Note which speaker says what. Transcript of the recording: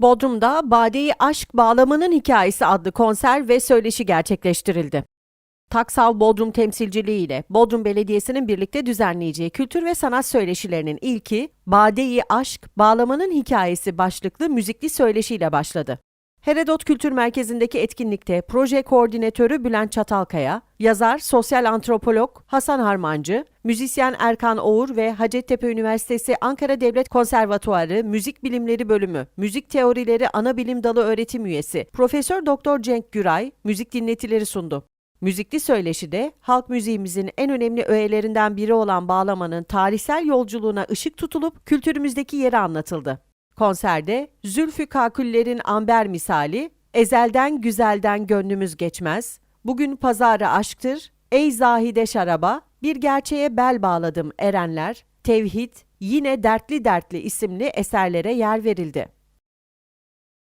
Speaker 1: Bodrum'da Badeyi Aşk Bağlamının Hikayesi adlı konser ve söyleşi gerçekleştirildi. Taksav Bodrum temsilciliği ile Bodrum Belediyesi'nin birlikte düzenleyeceği kültür ve sanat söyleşilerinin ilki Badeyi Aşk Bağlamanın Hikayesi başlıklı müzikli söyleşiyle başladı. Herodot Kültür Merkezi'ndeki etkinlikte proje koordinatörü Bülent Çatalkaya, yazar, sosyal antropolog Hasan Harmancı, müzisyen Erkan Oğur ve Hacettepe Üniversitesi Ankara Devlet Konservatuarı Müzik Bilimleri Bölümü Müzik Teorileri Anabilim Dalı öğretim üyesi Profesör Doktor Cenk Güray müzik dinletileri sundu. Müzikli söyleşide halk müziğimizin en önemli öğelerinden biri olan bağlamanın tarihsel yolculuğuna ışık tutulup kültürümüzdeki yeri anlatıldı. Konserde Zülfü Kaküller'in Amber misali, Ezelden güzelden gönlümüz geçmez, Bugün pazarı aşktır, Ey zahide şaraba, Bir gerçeğe bel bağladım erenler, Tevhid, Yine dertli dertli isimli eserlere yer verildi.